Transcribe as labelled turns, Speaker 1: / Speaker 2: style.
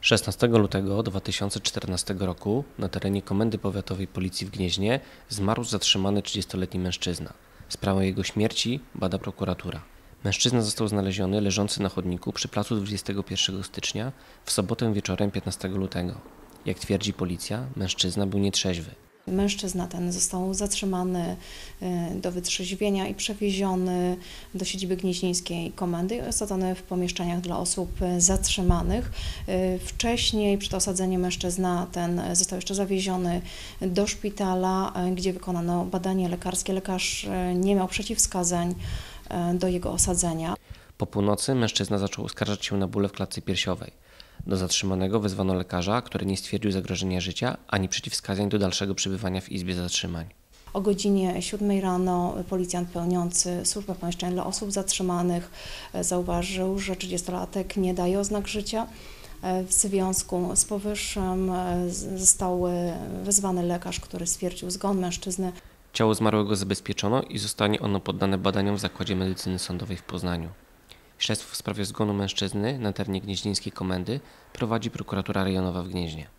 Speaker 1: 16 lutego 2014 roku na terenie Komendy Powiatowej Policji w Gnieźnie zmarł zatrzymany 30-letni mężczyzna. Sprawę jego śmierci bada prokuratura. Mężczyzna został znaleziony leżący na chodniku przy placu 21 stycznia w sobotę wieczorem 15 lutego. Jak twierdzi policja, mężczyzna był nietrzeźwy.
Speaker 2: Mężczyzna ten został zatrzymany y, do wytrzeźwienia i przewieziony do siedziby gnieźnieńskiej komendy i osadzony w pomieszczeniach dla osób zatrzymanych. Y, Wcześniej przed osadzeniem mężczyzna ten został jeszcze zawieziony do szpitala, y, gdzie wykonano badanie lekarskie. Lekarz nie miał przeciwwskazań do jego osadzenia.
Speaker 1: Po północy mężczyzna zaczął uskarżać się na bóle w klatce piersiowej. Do zatrzymanego wezwano lekarza, który nie stwierdził zagrożenia życia ani przeciwwskazań do dalszego przebywania w izbie zatrzymań.
Speaker 2: O godzinie 7 rano policjant pełniący służbę pomieszczeń dla osób zatrzymanych e, zauważył, że 30-latek nie daje oznak życia. E, W związku z powyższym e, został wezwany lekarz, który stwierdził zgon mężczyzny.
Speaker 1: Ciało zmarłego zabezpieczono i zostanie ono poddane badaniom w Zakładzie Medycyny Sądowej w Poznaniu. Śledztwo w sprawie zgonu mężczyzny na terenie gnieźnieńskiej komendy prowadzi prokuratura rejonowa w Gnieźnie.